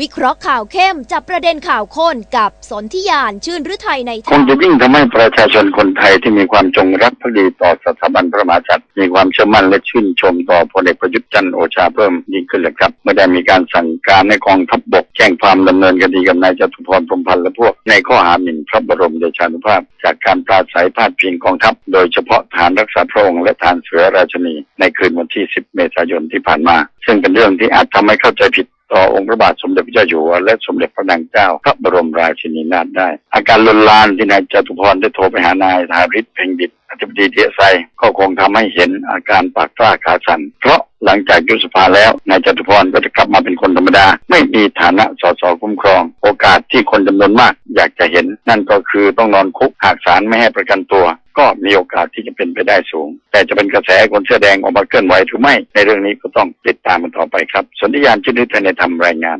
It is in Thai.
วิเคราะห์ข่าวเข้มจับประเด็นข่าวข้นกับสนธิยานชื่นฤทัยในคทางจะยิ่งทำให้ประชาชนคนไทยที่มีความจงรักภักดีต่อสถาบันพระมหากษัตริย์มีความเชื่อมั่นและชื่นชมต่อพลเอกประยุทธ์จันทร์โอชาเพิ่มยิ่งขึ้นเลยครับเมื่อได้มีการสั่งการในกองทัพบกแจ้งความดำเนินคดีกับนายจตุพรพรมพันธ์และพวก ในข้อหาหมิ่นพระบรมเดชานุภาพ จากการปราศัยพาดพิงกองทัพ โดยเฉพาะฐานรักษาพระองค์และฐานเสือราชนีในคืนวันที่ 10 เมษายนที่ผ่านมา ซึ่งเป็นเรื่องที่อาจทำให้เข้าใจผิด ต่อองค์พระบาทสมเด็จพระเจ้าอยู่หัวและสมเด็จพระนางเจ้าพระบรมราชินีนาถได้ อาการลนลานที่นายจตุพรได้โทรไปหานายทาริศเพ็งดิตอธิบดีเทียไซก็คงทำให้เห็นอาการปากกล้าขาสั่นเพราะหลังจากยุบสภาแล้วนายจตุพรก็จะกลับมาเป็นคนธรรมดา ไม่มีฐานะสสคุ้มครอง โอกาสที่คนจำนวนมากอยากจะเห็น นั่นก็คือต้องนอนคุกหากศาลไม่ให้ประกันตัว ก็มีโอกาสที่จะเป็นไปได้สูง แต่จะเป็นกระแสคนเสื้อแดงออกมาเคลื่อนไหวหรือไม่ในเรื่องนี้ก็ต้องติดตามมันต่อไปครับสนธิยานชินิทในธรรมรายงาน